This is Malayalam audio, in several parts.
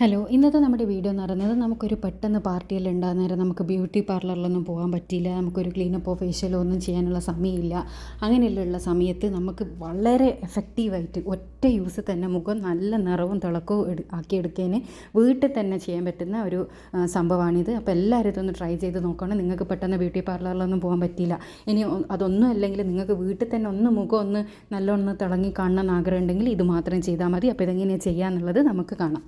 ഹലോ ഇന്നത്തെ നമ്മുടെ വീഡിയോ എന്ന് പറയുന്നത് നമുക്കൊരു പെട്ടെന്ന് പാർട്ടിയിൽ ഉണ്ടാകുന്ന നേരം നമുക്ക് ബ്യൂട്ടി പാർലറിലൊന്നും പോകാൻ പറ്റിയില്ല നമുക്കൊരു ക്ലീനപ്പോ ഫേഷ്യലോ ഒന്നും ചെയ്യാനുള്ള സമയമില്ല. അങ്ങനെയുള്ള സമയത്ത് നമുക്ക് വളരെ എഫക്റ്റീവായിട്ട് ഒറ്റ യൂസ് തന്നെ മുഖം നല്ല നിറവും തിളക്കവും എടു ആക്കിയെടുക്കാൻ വീട്ടിൽ തന്നെ ചെയ്യാൻ പറ്റുന്ന ഒരു സംഭവമാണിത്. അപ്പോൾ എല്ലാവരും ഇതൊന്ന് ട്രൈ ചെയ്ത് നോക്കണം. നിങ്ങൾക്ക് പെട്ടെന്ന് ബ്യൂട്ടി പാർലറിലൊന്നും പോകാൻ പറ്റിയില്ല. ഇനി അതൊന്നും അല്ലെങ്കിൽ നിങ്ങൾക്ക് വീട്ടിൽ തന്നെ ഒന്ന് മുഖം ഒന്ന് നല്ലോണം തിളങ്ങി കാണണം എന്ന് ആഗ്രഹം ഉണ്ടെങ്കിൽ ഇത് മാത്രം ചെയ്താൽ മതി. അപ്പോൾ ഇതെങ്ങനെയാണ് ചെയ്യാന്നുള്ളത് നമുക്ക് കാണാം.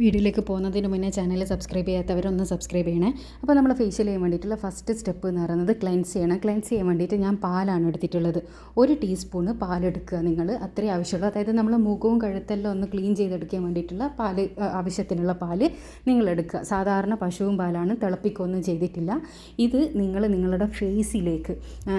വീഡിയോയിലേക്ക് പോകുന്നതിന് മുന്നേ ചാനൽ സബ്സ്ക്രൈബ് ചെയ്യാത്തവരൊന്ന് സബ്സ്ക്രൈബ് ചെയ്യണേ. അപ്പോൾ നമ്മൾ ഫേഷ്യൽ ചെയ്യാൻ വേണ്ടിയിട്ടുള്ള ഫസ്റ്റ് സ്റ്റെപ്പ് എന്ന് പറയുന്നത് ക്ലെൻസ് ചെയ്യണം. ക്ലെൻസ് ചെയ്യാൻ വേണ്ടിയിട്ട് ഞാൻ പാലാണ് എടുത്തിട്ടുള്ളത്. ഒരു ടീസ്പൂണ് പാലെടുക്കുക നിങ്ങൾ അത്രയും ആവശ്യമുള്ളൂ. അതായത് നമ്മൾ മുഖവും കഴുത്തെല്ലാം ഒന്ന് ക്ലീൻ ചെയ്തെടുക്കാൻ വേണ്ടിയിട്ടുള്ള പാൽ ആവശ്യത്തിനുള്ള പാൽ നിങ്ങൾ എടുക്കുക. സാധാരണ പശുവും പാലാണ് തിളപ്പിക്കൊന്നും ചെയ്തിട്ടില്ല. ഇത് നിങ്ങൾ നിങ്ങളുടെ ഫേസിലേക്ക്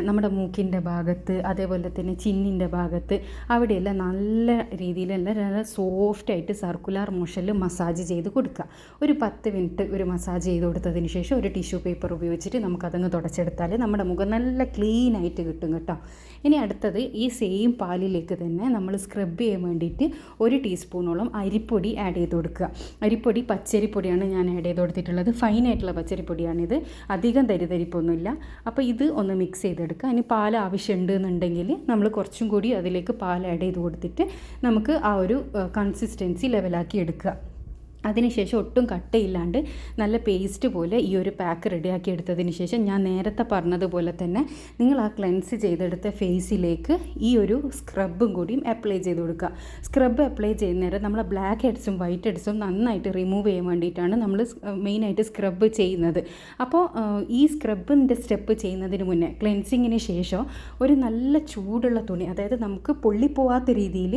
നമ്മുടെ മൂക്കിന്റെ ഭാഗത്ത് അതേപോലെ തന്നെ ചിന്നിന്റെ ഭാഗത്ത് അവിടെയെല്ലാം നല്ല രീതിയിലെല്ലാം സോഫ്റ്റായിട്ട് സർക്കുലർ മോഷനിൽ മസാജ് ചെയ്ത് കൊടുക്കുക. ഒരു പത്ത് മിനിറ്റ് ഒരു മസാജ് ചെയ്ത് കൊടുത്തതിന് ശേഷം ഒരു ടിഷ്യൂ പേപ്പർ ഉപയോഗിച്ചിട്ട് നമുക്കതങ്ങ് തുടച്ചെടുത്താൽ നമ്മുടെ മുഖം നല്ല ക്ലീൻ ആയിട്ട് കിട്ടും കേട്ടോ. ഇനി അടുത്തത് ഈ സെയിം പാലിലേക്ക് തന്നെ നമ്മൾ സ്ക്രബ് ചെയ്യാൻ വേണ്ടിയിട്ട് ഒരു ടീസ്പൂണോളം അരിപ്പൊടി ആഡ് ചെയ്ത് കൊടുക്കുക. അരിപ്പൊടി പച്ചരിപ്പൊടിയാണ് ഞാൻ ആഡ് ചെയ്ത് കൊടുത്തിട്ടുള്ളത്. ഫൈനായിട്ടുള്ള പച്ചരിപ്പൊടിയാണിത്. അധികം തരിതരിപ്പൊന്നുമില്ല. അപ്പോൾ ഇത് ഒന്ന് മിക്സ് ചെയ്തെടുക്കുക. ഇനി പാൽ ആവശ്യമുണ്ട് എന്നുണ്ടെങ്കിൽ നമ്മൾ കുറച്ചും കൂടി അതിലേക്ക് പാൽ ആഡ് ചെയ്ത് കൊടുത്തിട്ട് നമുക്ക് ആ ഒരു കൺസിസ്റ്റൻസി ലെവലാക്കി എടുക്കുക. അതിനുശേഷം ഒട്ടും കട്ടയില്ലാണ്ട് നല്ല പേസ്റ്റ് പോലെ ഈ ഒരു പാക്ക് റെഡിയാക്കി എടുത്തതിന് ശേഷം ഞാൻ നേരത്തെ പറഞ്ഞതുപോലെ തന്നെ നിങ്ങൾ ആ ക്ലെൻസ് ചെയ്തെടുത്ത ഫേസിലേക്ക് ഈ ഒരു സ്ക്രബും കൂടിയും അപ്ലൈ ചെയ്ത് കൊടുക്കുക. സ്ക്രബ് അപ്ലൈ ചെയ്യുന്ന നേരം നമ്മൾ ബ്ലാക്ക് ഹെഡ്സും വൈറ്റ് ഹെഡ്സും നന്നായിട്ട് റിമൂവ് ചെയ്യാൻ വേണ്ടിയിട്ടാണ് നമ്മൾ മെയിനായിട്ട് സ്ക്രബ് ചെയ്യുന്നത്. അപ്പോൾ ഈ സ്ക്രബിന്റെ സ്റ്റെപ്പ് ചെയ്യുന്നതിന് മുന്നേ ക്ലെൻസിങ്ങിന് ശേഷം ഒരു നല്ല ചൂടുള്ള തുണി അതായത് നമുക്ക് പൊള്ളിപ്പോവാത്ത രീതിയിൽ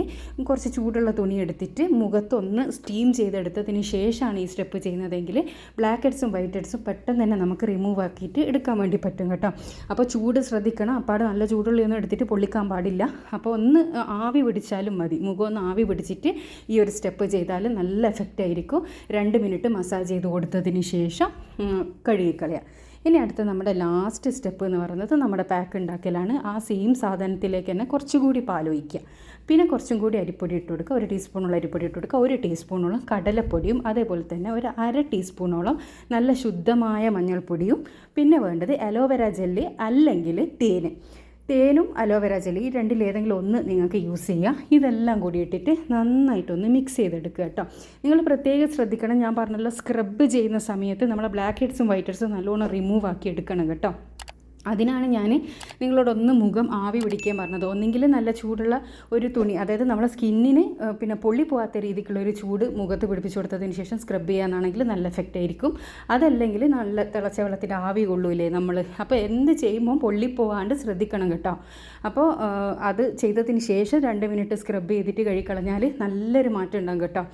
കുറച്ച് ചൂടുള്ള തുണി എടുത്തിട്ട് മുഖത്തൊന്ന് സ്റ്റീം ചെയ്തെടുത്തതിന് ശേഷമാണ് ഈ സ്റ്റെപ്പ് ചെയ്യുന്നതെങ്കിൽ ബ്ലാക്ക് ഹെഡ്സും വൈറ്റ് ഹെഡ്സും പെട്ടെന്ന് തന്നെ നമുക്ക് റിമൂവ് ആക്കിയിട്ട് എടുക്കാൻ വേണ്ടി പറ്റും കേട്ടോ. അപ്പോൾ ചൂട് ശ്രദ്ധിക്കണം. അപ്പാട് നല്ല ചൂടുള്ളിയൊന്നും എടുത്തിട്ട് പൊള്ളിക്കാൻ പാടില്ല. അപ്പോൾ ഒന്ന് ആവി പിടിച്ചാലും മതി. മുഖം ഒന്ന് ആവി പിടിച്ചിട്ട് ഈ ഒരു സ്റ്റെപ്പ് ചെയ്താൽ നല്ല എഫക്റ്റ് ആയിരിക്കും. രണ്ട് മിനിറ്റ് മസാജ് ചെയ്ത് കൊടുത്തതിന് ശേഷം ഉം, കഴുകിക്കളയാം. ഇനി അടുത്ത നമ്മുടെ ലാസ്റ്റ് സ്റ്റെപ്പ് എന്ന് പറയുന്നത് നമ്മുടെ പാക്ക് ഉണ്ടാക്കലാണ്. ആ സെയിം സാധനത്തിലേക്ക് തന്നെ കുറച്ചുകൂടി കൂടി ഒഴിക്കുക. പിന്നെ കുറച്ചും കൂടി അരിപ്പൊടി ഇട്ട് കൊടുക്കുക. ഒരു ടീസ്പൂണുള്ള അരിപ്പൊടി ഇട്ട് കൊടുക്കുക. ഒരു ടീസ്പൂണോളം കടലപ്പൊടിയും അതേപോലെ തന്നെ ഒരു അര ടീസ്പൂണോളം നല്ല ശുദ്ധമായ മഞ്ഞൾപ്പൊടിയും പിന്നെ വേണ്ടത് അലോവേര ജെല്ലി അല്ലെങ്കിൽ തേന്. തേനും അലോവേര ജെല്ലി ഈ രണ്ടിലേതെങ്കിലും ഒന്ന് നിങ്ങൾക്ക് യൂസ് ചെയ്യാം. ഇതെല്ലാം കൂടി ഇട്ടിട്ട് നന്നായിട്ടൊന്ന് മിക്സ് ചെയ്തെടുക്കുക കേട്ടോ. നിങ്ങൾ പ്രത്യേകം ശ്രദ്ധിക്കണം. ഞാൻ പറഞ്ഞല്ലോ സ്ക്രബ് ചെയ്യുന്ന സമയത്ത് നമ്മളെ ബ്ലാക്ക് ഹെഡ്സും വൈറ്റ് ഹെഡ്സും നല്ലോണം റിമൂവ് ആക്കി എടുക്കണം കേട്ടോ. അതിനാണ് ഞാൻ നിങ്ങളോടൊന്ന് മുഖം ആവി പിടിക്കാൻ പറഞ്ഞത്. ഒന്നെങ്കിൽ നല്ല ചൂടുള്ള ഒരു തുണി അതായത് നമ്മളെ സ്കിന്നിന് പിന്നെ പൊള്ളി പോകാത്ത രീതിക്കുള്ള ഒരു ചൂട് മുഖത്ത് പിടിപ്പിച്ചു കൊടുത്തതിന് ശേഷം സ്ക്രബ് ചെയ്യാനാണെങ്കിൽ നല്ല എഫക്റ്റ് ആയിരിക്കും. അതല്ലെങ്കിൽ നല്ല തിളച്ച വെള്ളത്തിന്റെ ആവി കൊള്ളൂലേ നമ്മൾ അപ്പോൾ എന്ത് ചെയ്യുമ്പോൾ പൊള്ളിപ്പോവാണ്ട് ശ്രദ്ധിക്കണം കേട്ടോ. അപ്പോൾ അത് ചെയ്തതിന് ശേഷം രണ്ട് മിനിറ്റ് സ്ക്രബ് ചെയ്തിട്ട് കഴിക്കളഞ്ഞാൽ നല്ലൊരു മാറ്റം ഉണ്ടാകും കേട്ടോ.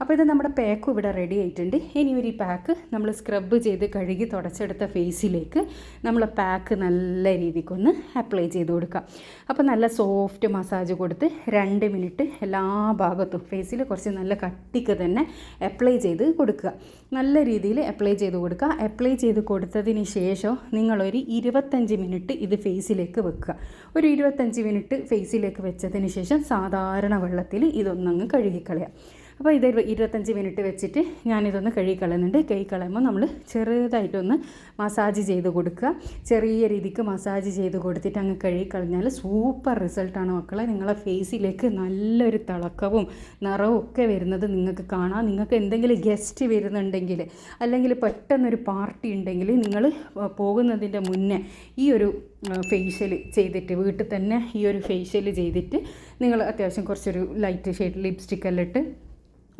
അപ്പോൾ ഇത് നമ്മുടെ പാക്ക് ഇവിടെ റെഡി ആയിട്ടുണ്ട്. ഇനി ഒരു പാക്ക് നമ്മൾ സ്ക്രബ് ചെയ്ത് കഴുകി തുടച്ചെടുത്ത ഫേസിലേക്ക് നമ്മൾ പാക്ക് നല്ല രീതിക്കൊന്ന് അപ്ലൈ ചെയ്ത് കൊടുക്കുക അപ്പോൾ നല്ല സോഫ്റ്റ് മസാജ് കൊടുത്ത് രണ്ട് മിനിറ്റ് എല്ലാ ഭാഗത്തും ഫേസിൽ കുറച്ച് നല്ല കട്ടിക്ക് തന്നെ അപ്ലൈ ചെയ്ത് കൊടുക്കുക. നല്ല രീതിയിൽ അപ്ലൈ ചെയ്ത് കൊടുക്കുക. അപ്ലൈ ചെയ്ത് കൊടുത്തതിന് ശേഷം നിങ്ങളൊരു ഇരുപത്തഞ്ച് മിനിറ്റ് ഇത് ഫേസിലേക്ക് വെക്കുക. ഒരു ഇരുപത്തഞ്ച് മിനിറ്റ് ഫേസിലേക്ക് വെച്ചതിന് ശേഷം സാധാരണ വെള്ളത്തിൽ ഇതൊന്നങ്ങ് കഴുകിക്കളയാം അപ്പോൾ ഇത് ഇരുപത്തഞ്ച് മിനിറ്റ് വെച്ചിട്ട് ഞാനിതൊന്ന് കഴുകിക്കളയുന്നുണ്ട്. കഴുകിക്കളയുമ്പോൾ നമ്മൾ ചെറുതായിട്ടൊന്ന് മസാജ് ചെയ്ത് കൊടുക്കുക. ചെറിയ രീതിക്ക് മസാജ് ചെയ്ത് കൊടുത്തിട്ട് അങ്ങ് കഴുകി കളഞ്ഞാൽ സൂപ്പർ റിസൾട്ടാണ് മക്കളെ. നിങ്ങളെ ഫേസിലേക്ക് നല്ലൊരു തിളക്കവും നിറവും ഒക്കെ വരുന്നത് നിങ്ങൾക്ക് കാണാം. നിങ്ങൾക്ക് എന്തെങ്കിലും ഗസ്റ്റ് വരുന്നുണ്ടെങ്കിൽ അല്ലെങ്കിൽ പെട്ടെന്നൊരു പാർട്ടി ഉണ്ടെങ്കിൽ നിങ്ങൾ പോകുന്നതിന്റെ മുന്നേ ഈ ഒരു ഫേഷ്യൽ ചെയ്തിട്ട് വീട്ടിൽ തന്നെ ഈ ഒരു ഫേഷ്യൽ ചെയ്തിട്ട് നിങ്ങൾ അത്യാവശ്യം കുറച്ചൊരു ലൈറ്റ് ഷെയ്ഡ് ലിപ്സ്റ്റിക്കെല്ലാം ഇട്ട്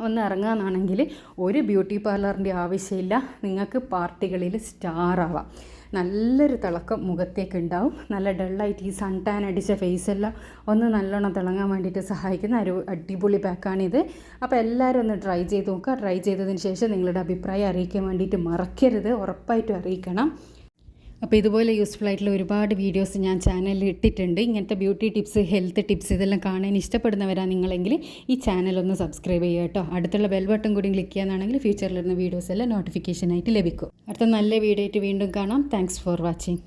ഒന്ന് ഇറങ്ങാന്നാണെങ്കിൽ ഒരു ബ്യൂട്ടി പാർലറിന്റെ ആവശ്യമില്ല. നിങ്ങൾക്ക് പാർട്ടികളിൽ സ്റ്റാർ ആവാം നല്ലൊരു തിളക്കം മുഖത്തേക്ക് ഉണ്ടാവും. നല്ല ഡള്ളായിട്ട് ഈ സൺ ടാൻ അടിച്ച ഫേസെല്ലാം ഒന്ന് നല്ലോണം തിളങ്ങാൻ വേണ്ടിയിട്ട് സഹായിക്കുന്ന ഒരു അടിപൊളി പാക്കാണിത് അപ്പോൾ എല്ലാവരും ഒന്ന് ട്രൈ ചെയ്ത് നോക്കുക. ട്രൈ ചെയ്തതിന് ശേഷം നിങ്ങളുടെ അഭിപ്രായം അറിയിക്കാൻ വേണ്ടിയിട്ട് മറക്കരുത്. ഉറപ്പായിട്ടും അറിയിക്കണം. അപ്പോൾ ഇതുപോലെ യൂസ്ഫുൾ ആയിട്ടുള്ള ഒരുപാട് വീഡിയോസ് ഞാൻ ചാനലിൽ ഇട്ടിട്ടുണ്ട്. ഇങ്ങനത്തെ ബ്യൂട്ടി ടിപ്സ് ഹെൽത്ത് ടിപ്സ് ഇതെല്ലാം കാണാൻ ഇഷ്ടപ്പെടുന്നവരാ നിങ്ങളെങ്കിൽ ഈ ചാനൽ ഒന്ന് സബ്സ്ക്രൈബ് ചെയ്യുക കേട്ടോ. അടുത്തുള്ള ബെൽ ബട്ടൺ കൂടി ക്ലിക്ക് ചെയ്യാനാണെങ്കിൽ ഫ്യൂച്ചറിലിരുന്ന വീഡിയോസ് എല്ലാം നോട്ടിഫിക്കേഷനായിട്ട് ലഭിക്കും. അടുത്ത നല്ല വീഡിയോ ആയിട്ട് വീണ്ടും കാണാം. Thanks for watching